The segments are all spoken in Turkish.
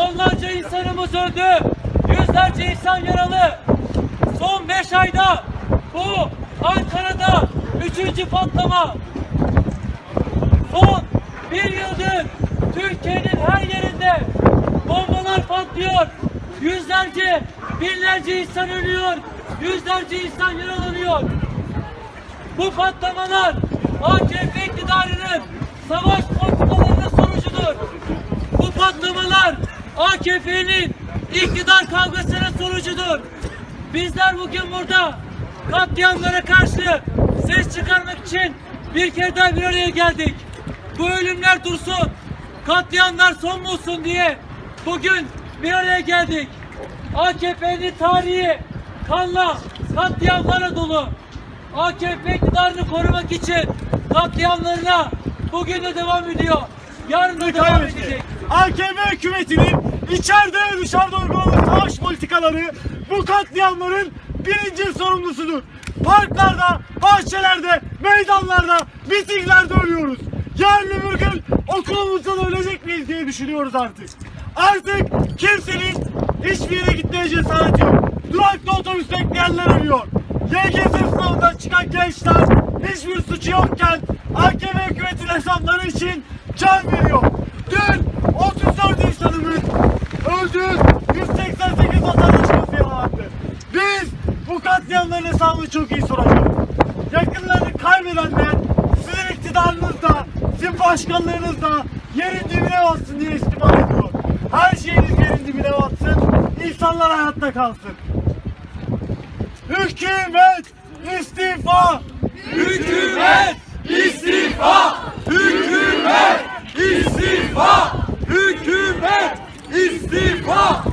Onlarca insanımız öldü. Yüzlerce insan yaralı. Son beş ayda bu Ankara'da üçüncü patlama. Son bir yıldır Türkiye'nin her yerinde bombalar patlıyor. Yüzlerce, binlerce insan ölüyor. Yüzlerce insan yaralanıyor. Bu patlamalar AKP iktidarının savaş politikalarının sonucudur. Bu patlamalar AKP'nin iktidar kavgasının sonucudur. Bizler bugün burada katliamlara karşı ses çıkarmak için bir kere daha bir araya geldik. Bu ölümler dursun, katliamlar son bulsun diye bugün bir araya geldik. AKP'nin tarihi kanla, katliamlara dolu. AKP iktidarını korumak için katliamlarına bugün de devam ediyor. Yarın da devam edecek. AKP hükümetinin içeride ve dışarıda uyguladığı savaş politikaları bu katliamların birinci sorumlusudur. Parklarda, bahçelerde, meydanlarda, mitinglerde ölüyoruz. Yarın öbür gün okulumuzda da ölecek miyiz diye düşünüyoruz artık. Artık kimsenin hiçbir yere gitmeye cesareti yok. Durakta otobüs bekleyenler ölüyor. YGS sınavından çıkan gençler hiçbir suçu yokken AKP hükümetin hesapları için can veriyor. Dün 34 insanımız öldü, 188 vatandaşımız yaralandı. Biz bu katliamların hesabını çok iyi soracağız. Yakınlarını kaybedenler sizin iktidarınızda, sizin başkanlığınızda yerin dibine batsın diye istimal ediyor. Her şeyiniz yerin dibine batsın, insanlar hayatta kalsın. Hükümet istifa! Hükümet istifa! Hükümet istifa! Hükümet istifa!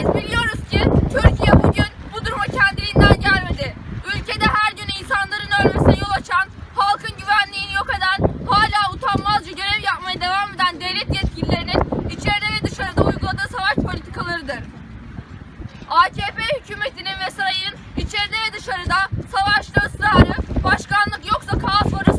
Biz biliyoruz ki Türkiye bugün bu duruma kendiliğinden gelmedi. Ülkede her gün insanların ölmesine yol açan, halkın güvenliğini yok eden, hala utanmazca görev yapmaya devam eden devlet yetkililerinin içeride ve dışarıda uyguladığı savaş politikalarıdır. AKP hükümetinin ve sarayının içeride ve dışarıda savaşta ısrarı, başkanlık yoksa kaos var